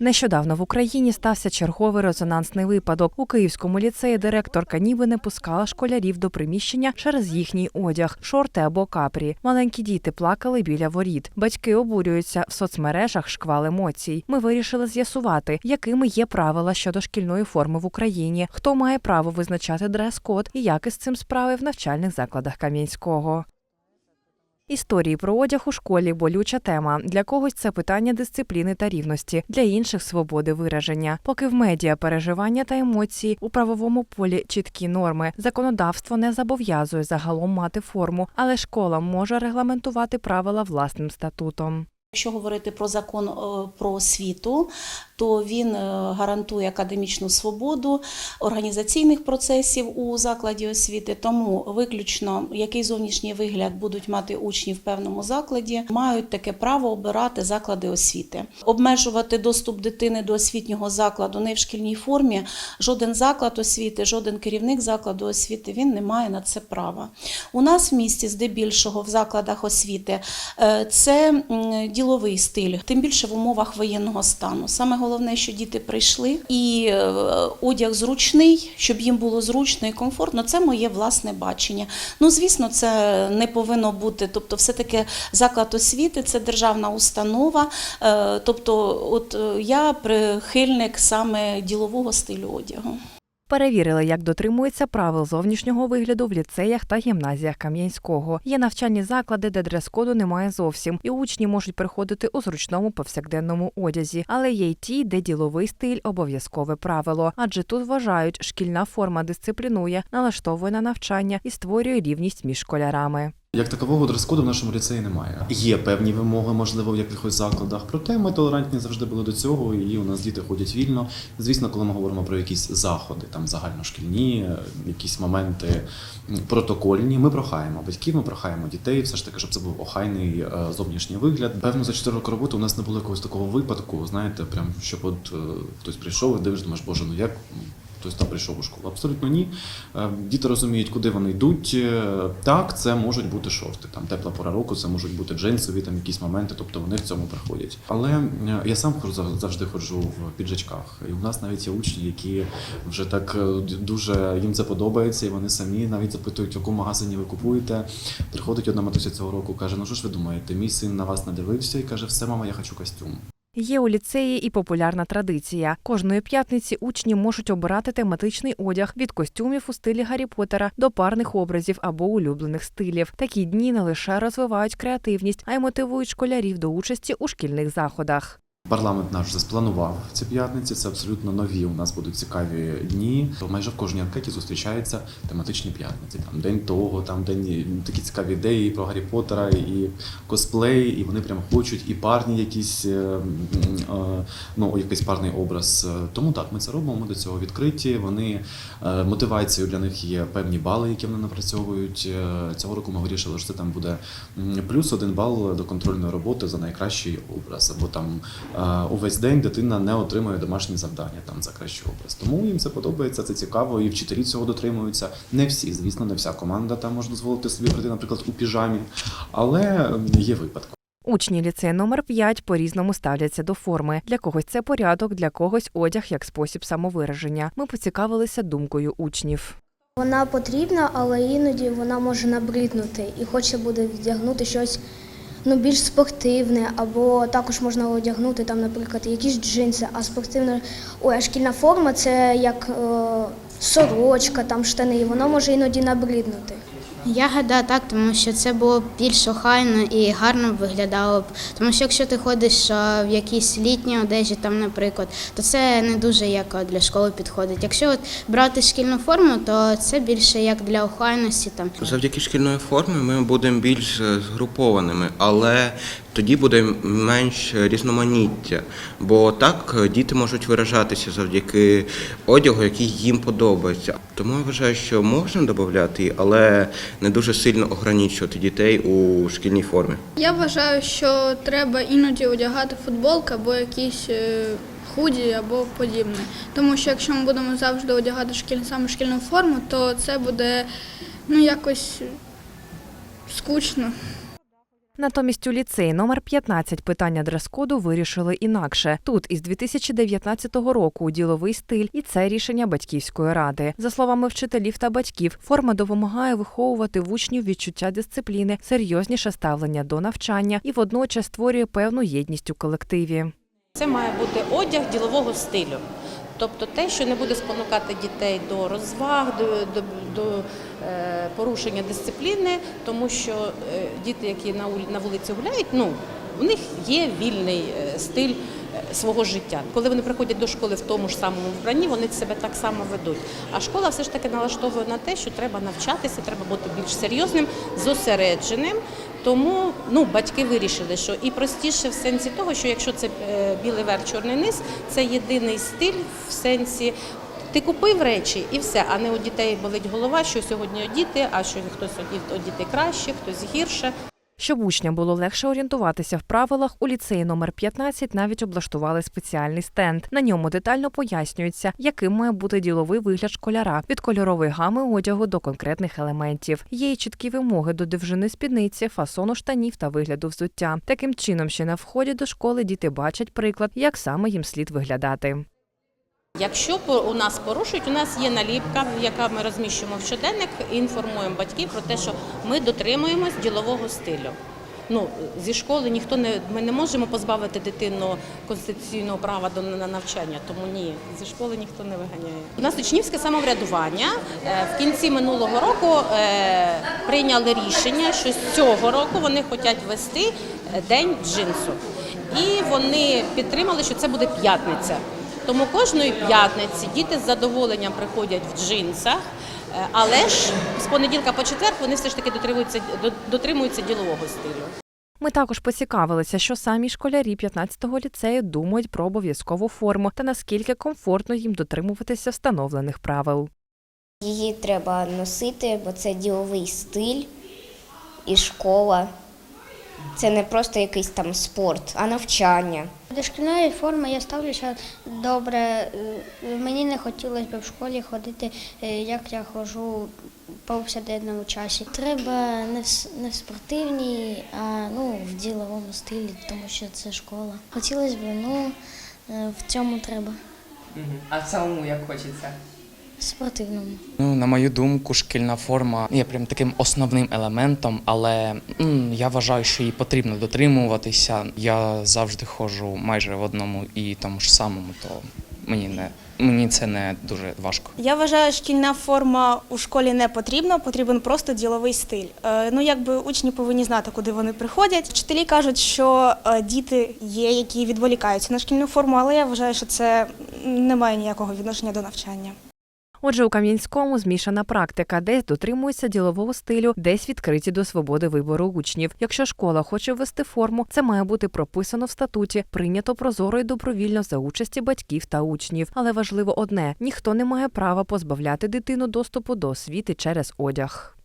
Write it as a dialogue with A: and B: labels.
A: Нещодавно в Україні стався черговий резонансний випадок. У Київському ліцеї директорка ніби не пускала школярів до приміщення через їхній одяг, шорти або капрі. Маленькі діти плакали біля воріт. Батьки обурюються в соцмережах шквал емоцій. Ми вирішили з'ясувати, якими є правила щодо шкільної форми в Україні, хто має право визначати дрес-код і як із цим справи в навчальних закладах Кам'янського. Історії про одяг у школі болюча тема. Для когось це питання дисципліни та рівності, для інших свободи вираження. Поки в медіа переживання та емоції у правовому полі чіткі норми. Законодавство не зобов'язує загалом мати форму, але школа може регламентувати правила власним статутом.
B: Якщо говорити про закон е, про освіту, то він е, гарантує академічну свободу організаційних процесів у закладі освіти. Тому виключно який зовнішній вигляд будуть мати учні в певному закладі, мають таке право обирати заклади освіти, обмежувати доступ дитини до освітнього закладу не в шкільній формі. Жоден заклад освіти, жоден керівник закладу освіти він не має на це права. У нас в місті, здебільшого, в закладах освіти е, це діловий стиль, тим більше в умовах воєнного стану. Саме головне, що діти прийшли, і е, одяг зручний, щоб їм було зручно і комфортно. Це моє власне бачення. Ну, звісно, це не повинно бути. Тобто, все таки заклад освіти це державна установа. Е, Тобто, от е, я прихильник саме ділового стилю одягу.
A: Перевірили, як дотримуються правил зовнішнього вигляду в ліцеях та гімназіях Кам'янського. Є навчальні заклади, де дрес-коду немає зовсім, і учні можуть приходити у зручному повсякденному одязі. Але є й ті, де діловий стиль обов'язкове правило. Адже тут вважають, шкільна форма дисциплінує, налаштовує на навчання і створює рівність між школярами.
C: Як такового дрес-коду в нашому ліцеї немає. Є певні вимоги, можливо, в якихось закладах. Проте ми толерантні завжди були до цього, і у нас діти ходять вільно. Звісно, коли ми говоримо про якісь заходи, там загальношкільні, якісь моменти протокольні, ми прохаємо батьків, ми прохаємо дітей, все ж таки, щоб це був охайний е, зовнішній вигляд. Певно, за 4 роки роботи у нас не було якогось такого випадку, знаєте, прям щоб от е, хтось прийшов і дивиш, думаєш, боже, ну як. Хтось там прийшов у школу. Абсолютно ні. Е, Діти розуміють, куди вони йдуть. Е, Так, це можуть бути шорти. Там тепла пора року, це можуть бути джинсові там якісь моменти, тобто вони в цьому приходять. Але е, я сам завжди ходжу в піджачках. І у нас навіть є учні, які вже так дуже їм це подобається, і вони самі навіть запитують, в якому магазині ви купуєте. Приходить одна матуся цього року, каже: Ну що ж ви думаєте? Мій син на вас надивився і каже, все, мама, я хочу костюм.
A: Є у ліцеї і популярна традиція. Кожної п'ятниці учні можуть обирати тематичний одяг від костюмів у стилі Гаррі Поттера до парних образів або улюблених стилів. Такі дні не лише розвивають креативність, а й мотивують школярів до участі у шкільних заходах.
C: Парламент наш вже ці п'ятниці. Це абсолютно нові. У нас будуть цікаві дні. Майже в кожній анкеті зустрічаються тематичні п'ятниці. Там день того, там день такі цікаві ідеї про Гаррі Поттера і косплей, і вони прям хочуть і парні якісь е, е, ну якийсь парний образ. Тому так ми це робимо. Ми до цього відкриті. Вони е, мотивацією для них є певні бали, які вони напрацьовують. Цього року ми вирішили, що це там буде плюс один бал до контрольної роботи за найкращий образ, або там увесь день дитина не отримує домашні завдання там за кращий образ. Тому їм це подобається, це цікаво, і вчителі цього дотримуються. Не всі, звісно, не вся команда там може дозволити собі прийти, наприклад, у піжамі, але є випадки.
A: Учні ліцею номер 5 по-різному ставляться до форми. Для когось це порядок, для когось одяг як спосіб самовираження. Ми поцікавилися думкою учнів.
D: Вона потрібна, але іноді вона може набриднути і хоче буде вдягнути щось ну, більш спортивне, або також можна одягнути там, наприклад, якісь джинси, а спортивна ой, а шкільна форма це як е, сорочка, там штани, і воно може іноді набриднути.
E: Я гадаю так, тому що це було більш охайно і гарно виглядало б. Тому що якщо ти ходиш в якійсь літній одежі, там, наприклад, то це не дуже як для школи підходить. Якщо от брати шкільну форму, то це більше як для охайності. Там.
F: Завдяки шкільної формі ми будемо більш е, згрупованими, але тоді буде менш різноманіття. Бо так діти можуть виражатися завдяки одягу, який їм подобається. Тому я вважаю, що можна додати, але не дуже сильно ограничувати дітей у шкільній формі.
G: Я вважаю, що треба іноді одягати футболки або якісь е, худі або подібне. Тому що якщо ми будемо завжди одягати шкіль, саме шкільну форму, то це буде ну якось скучно.
A: Натомість у ліцеї номер 15 питання дрес-коду вирішили інакше. Тут із 2019 року діловий стиль, і це рішення батьківської ради. За словами вчителів та батьків, форма допомагає виховувати в учнів відчуття дисципліни, серйозніше ставлення до навчання і водночас створює певну єдність у колективі.
H: Це має бути одяг ділового стилю. Тобто те, що не буде спонукати дітей до розваг, до, до, до е, порушення дисципліни, тому що е, діти, які на, вулиці гуляють, ну, у них є вільний е, стиль свого життя. Коли вони приходять до школи в тому ж самому вбранні, вони себе так само ведуть. А школа все ж таки налаштовує на те, що треба навчатися, треба бути більш серйозним, зосередженим. Тому ну, батьки вирішили, що і простіше в сенсі того, що якщо це е, білий верх, чорний низ, це єдиний стиль в сенсі. Ти купив речі і все, а не у дітей болить голова, що сьогодні одіти, а що хтось одіти, одіти краще, хтось гірше.
A: Щоб учням було легше орієнтуватися в правилах, у ліцеї номер 15 навіть облаштували спеціальний стенд. На ньому детально пояснюється, яким має бути діловий вигляд школяра від кольорової гами одягу до конкретних елементів. Є й чіткі вимоги до довжини спідниці, фасону штанів та вигляду взуття. Таким чином, ще на вході до школи діти бачать приклад, як саме їм слід виглядати.
H: Якщо у нас порушують, у нас є наліпка, яка ми розміщуємо в щоденник і інформуємо батьків про те, що ми дотримуємось ділового стилю. Ну, зі школи ніхто не ми не можемо позбавити дитину конституційного права до на навчання, тому ні, зі школи ніхто не виганяє. У нас учнівське самоврядування е, в кінці минулого року е, прийняли рішення, що з цього року вони хочуть ввести е, день джинсу. І вони підтримали, що це буде п'ятниця. Тому кожної п'ятниці діти з задоволенням приходять в джинсах, е, але ж з понеділка по четвер вони все ж таки дотримуються, до- дотримуються ділового стилю.
A: Ми також поцікавилися, що самі школярі 15-го ліцею думають про обов'язкову форму та наскільки комфортно їм дотримуватися встановлених правил.
I: Її треба носити, бо це діловий стиль і школа. Це не просто якийсь там спорт, а навчання.
D: До шкільної форми я ставлюся добре. Е, Мені не хотілося б в школі ходити, е, як я ходжу повсякденному часі. Треба не в, с- не в спортивній, а ну, в діловому стилі, тому що це школа. Хотілося б, ну е, в цьому треба.
J: А самому як хочеться?
D: Спортивному.
K: Ну, на мою думку, шкільна форма є прям таким основним елементом, але м, я вважаю, що її потрібно дотримуватися. Я завжди ходжу майже в одному і тому ж самому, то мені не мені це не дуже важко.
L: Я вважаю, шкільна форма у школі не потрібна, потрібен просто діловий стиль. Е, Ну, якби учні повинні знати, куди вони приходять. Вчителі кажуть, що е, діти є, які відволікаються на шкільну форму, але я вважаю, що це не має ніякого відношення до навчання.
A: Отже, у Кам'янському змішана практика, десь дотримуються ділового стилю, десь відкриті до свободи вибору учнів. Якщо школа хоче ввести форму, це має бути прописано в статуті, прийнято прозоро і добровільно за участі батьків та учнів. Але важливо одне: ніхто не має права позбавляти дитину доступу до освіти через одяг.